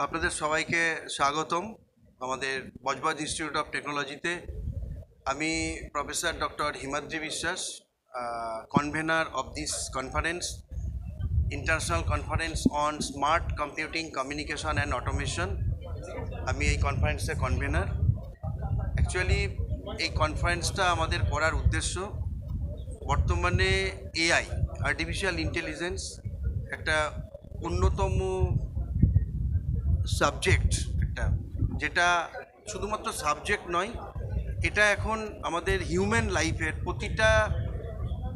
আপনাদের সবাইকে স্বাগতম আমাদের বজবজ ইনস্টিটিউট অফ টেকনোলজিতে। আমি professor doctor Himadri Biswas convener of this conference international conference on smart computing communication and automation আমি এই কনফারেন্সের কনভেনার অ্যাকচুয়ালি এই কনফারেন্সটা আমাদের করার উদ্দেশ্য বর্তমানে এআই আর্টিফিশিয়াল ইন্টেলিজেন্স একটা অন্যতম সাবজেক্ট একটা, যেটা শুধুমাত্র সাবজেক্ট নয়, এটা এখন আমাদের হিউম্যান লাইফের প্রতিটা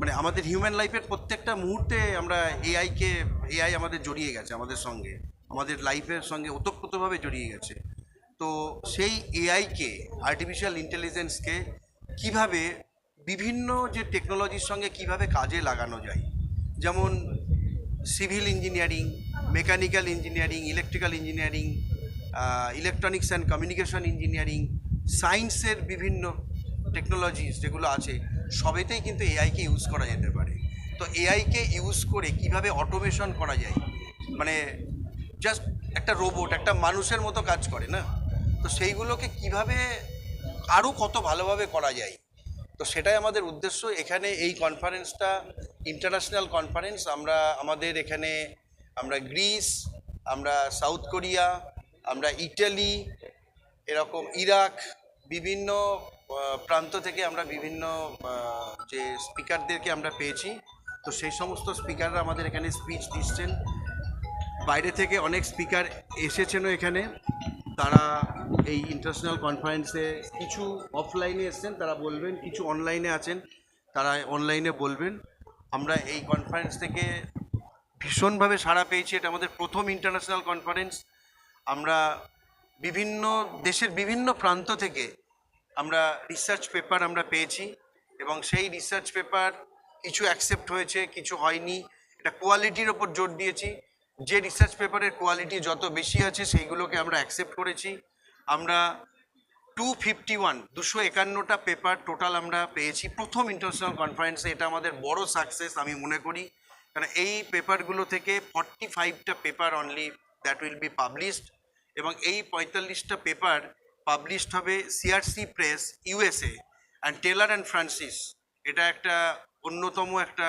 মানে আমাদের হিউম্যান লাইফের প্রত্যেকটা মুহূর্তে আমরা এআইকে এআই আমাদের জড়িয়ে গেছে আমাদের সঙ্গে, আমাদের লাইফের সঙ্গে ওতপ্রোতভাবে জড়িয়ে গেছে। তো সেই এআইকে আর্টিফিশিয়াল ইন্টেলিজেন্সকে কীভাবে বিভিন্ন যে টেকনোলজির সঙ্গে কীভাবে কাজে লাগানো যায়, যেমন civil engineering mechanical engineering electrical engineering electronics and communication engineering সায়েন্সের বিভিন্ন টেকনোলজিস যেগুলো আছে, সবেতেই কিন্তু এআইকে ইউজ করা যেতে পারে। তো এআইকে ইউজ করে কীভাবে অটোমেশন করা যায়? মানে জাস্ট একটা রোবট একটা মানুষের মতো কাজ করে, না? তো সেইগুলোকে কীভাবে আরও কত ভালোভাবে করা যায়? তো সেটাই আমাদের উদ্দেশ্য। এখানে এই কনফারেন্সটা ইন্টারন্যাশনাল কনফারেন্স আমরা আমাদের এখানে, আমরা গ্রিস, আমরা সাউথ কোরিয়া, আমরা ইটালি, এরকম ইরাক, বিভিন্ন প্রান্ত থেকে আমরা বিভিন্ন যে স্পিকারদেরকে আমরা পেয়েছি। তো সেই সমস্ত স্পিকাররা আমাদের এখানে স্পিচ দিচ্ছেন। বাইরে থেকে অনেক স্পিকার এসেছেনও এখানে। তারা এই ইন্টারন্যাশনাল কনফারেন্সে কিছু অফলাইনে এসেছেন, তারা বলবেন, কিছু অনলাইনে আছেন, তারা অনলাইনে বলবেন। আমরা এই কনফারেন্স থেকে ভীষণভাবে সাড়া পেয়েছি। এটা আমাদের প্রথম ইন্টারন্যাশনাল কনফারেন্স আমরা বিভিন্ন দেশের বিভিন্ন প্রান্ত থেকে আমরা রিসার্চ পেপার আমরা পেয়েছি এবং সেই রিসার্চ পেপার কিছু অ্যাকসেপ্ট হয়েছে, কিছু হয়নি। এটা কোয়ালিটির ওপর জোর দিয়েছি। যে রিসার্চ পেপারের কোয়ালিটি যত বেশি আছে, সেইগুলোকে আমরা অ্যাকসেপ্ট করেছি। আমরা টু ফিফটি ওয়ান দুশো একান্নটা পেপার টোটাল আমরা পেয়েছি। প্রথম ইন্টারন্যাশনাল কনফারেন্সে এটা আমাদের বড় সাকসেস আমি মনে করি। কারণ এই পেপারগুলো থেকে forty ফাইভটা paper only that will be published এবং এই পঁয়তাল্লিশটা পেপার পাবলিশড হবে CRC press USA and Taylor and Francis এটা একটা অন্যতম একটা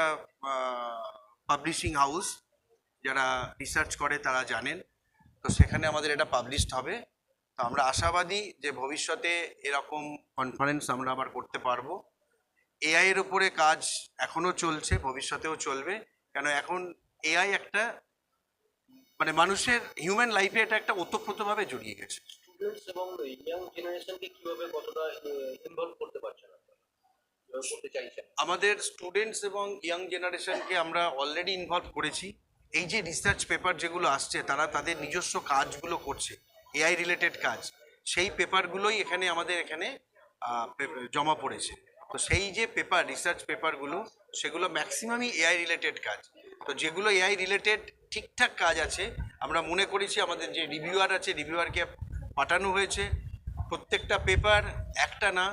পাবলিশিং হাউস যারা রিসার্চ করে তারা জানেন। তো সেখানে আমাদের এটা পাবলিশড হবে। তো আমরা আশাবাদী যে ভবিষ্যতে এরকম কনফারেন্স আমরা আবার করতে পারব। এআই এর উপরে কাজ এখনও চলছে ভবিষ্যতেও চলবে। কেন এখন এআই একটা মানে মানুষের হিউম্যান লাইফে এটা একটা ওতপ্রোতভাবে জড়িয়ে গেছে। স্টুডেন্টস এবং ইয়াং জেনারেশনকে কীভাবে কতটা ইনভলভ করতে পারছেন আমাদের স্টুডেন্টস এবং ইয়াং জেনারেশনকে আমরা অলরেডি ইনভলভ করেছি। এই যে রিসার্চ পেপার যেগুলো আসছে তারা তাদের নিজস্ব কাজগুলো করছে। এআই রিলেটেড কাজ। সেই পেপারগুলোই এখানে আমাদের এখানে জমা পড়েছে। তো সেই যে পেপার রিসার্চ পেপারগুলো, সেগুলো ম্যাক্সিমামই এআই রিলেটেড কাজ। তো যেগুলো এআই রিলেটেড ঠিকঠাক কাজ আছে, আমরা মনে করেছি আমাদের যে রিভিউয়ার আছে রিভিউয়ারকে পাঠানো হয়েছে। প্রত্যেকটা পেপার, একটা না,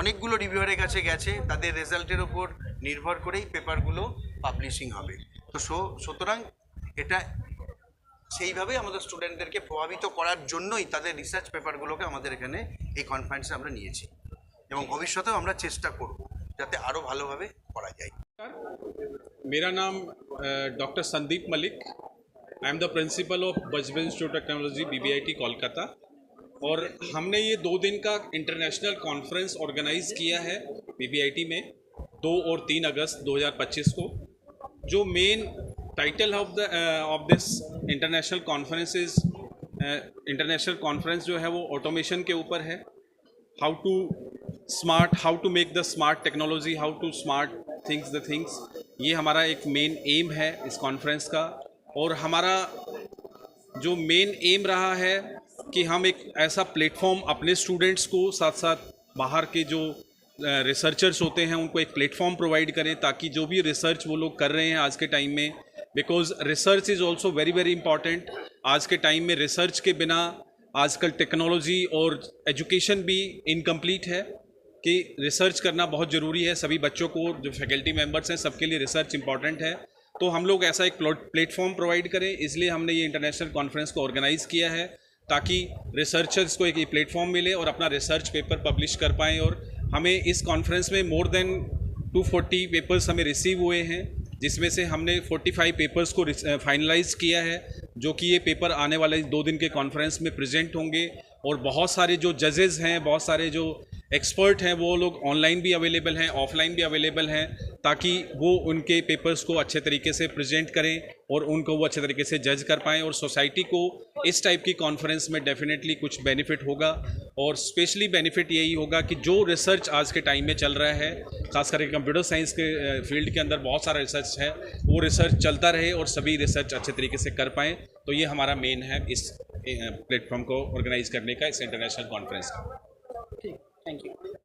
অনেকগুলো রিভিউয়ারের কাছে গেছে। তাদের রেজাল্টের ওপর নির্ভর করেই পেপারগুলো পাবলিশিং হবে। তো সো, সুতরাং এটা সেইভাবেই আমাদের স্টুডেন্টদেরকে প্রভাবিত করার জন্যই তাদের রিসার্চ পেপারগুলোকে আমাদের এখানে এই কনফারেন্সে আমরা নিয়েছি এবং ভবিষ্যতেও আমরা চেষ্টা করব যাতে আরও ভালোভাবে করা যায় मेरा नाम doctor Sandeep Malik I am the principal of Budge Budge institute of technology BBIT Kolkata और हमने ये दो दिन का इंटरनेशनल कॉन्फ्रेंस ऑर्गेनाइज किया है बीबीआईटी में दो और तीन अगस्त 2025 को जो main title of the of this international conference is international conference जो है वो ऑटोमेशन के ऊपर है। How to smart how to make the smart technology how to smart things the things ये हमारा एक मेन एम है इस कॉन्फ्रेंस का। और हमारा जो मेन एम रहा है कि हम एक ऐसा प्लेटफॉर्म अपने स्टूडेंट्स को साथ साथ बाहर के जो रिसर्चर्स होते हैं, उनको एक प्लेटफॉर्म प्रोवाइड करें ताकि जो भी रिसर्च वो लोग कर रहे हैं आज के टाइम में because research is also very very important आज के टाइम में रिसर्च के बिना आजकल टेक्नोलॉजी और एजुकेशन भी इनकम्प्लीट है कि रिसर्च करना बहुत ज़रूरी है। सभी बच्चों को, जो फैकल्टी मेंबर्स हैं, सबके लिए रिसर्च इंपॉर्टेंट है। तो हम लोग ऐसा एक प्लेटफॉर्म प्रोवाइड करें। इसलिए हमने ये इंटरनेशनल कॉन्फ्रेंस को ऑर्गेनाइज़ किया है ताकि रिसर्चर्स को एक ये प्लेटफॉर्म मिले और अपना रिसर्च पेपर पब्लिश कर पाएँ और हमें इस कॉन्फ्रेंस में मोर देन 240 पेपर्स हमें रिसीव हुए हैं। जिसमें से हमने 45 पेपर्स को फाइनलाइज किया है, जो कि ये पेपर आने वाले दो दिन के कॉन्फ्रेंस में प्रेजेंट होंगे। और बहुत सारे जो जजेस हैं, बहुत सारे जो एक्सपर्ट हैं, वो लोग ऑनलाइन भी अवेलेबल हैं ऑफलाइन भी अवेलेबल हैं, ताकि वो उनके पेपर्स को अच्छे तरीके से प्रेजेंट करें और उनको वो अच्छे तरीके से जज कर पाएँ और सोसाइटी को इस टाइप की कॉन्फ्रेंस में डेफिनेटली कुछ बेनिफिट होगा और स्पेशली बेनिफिट यही होगा कि जो रिसर्च आज के टाइम में चल रहा है, खास करके कंप्यूटर साइंस के फ़ील्ड के अंदर बहुत सारा रिसर्च है, वो रिसर्च चलता रहे और सभी रिसर्च अच्छे तरीके से कर पाएँ तो ये हमारा मेन है इस प्लेटफॉर्म को ऑर्गेनाइज करने का, इस इंटरनेशनल कॉन्फ्रेंस का। Thank you.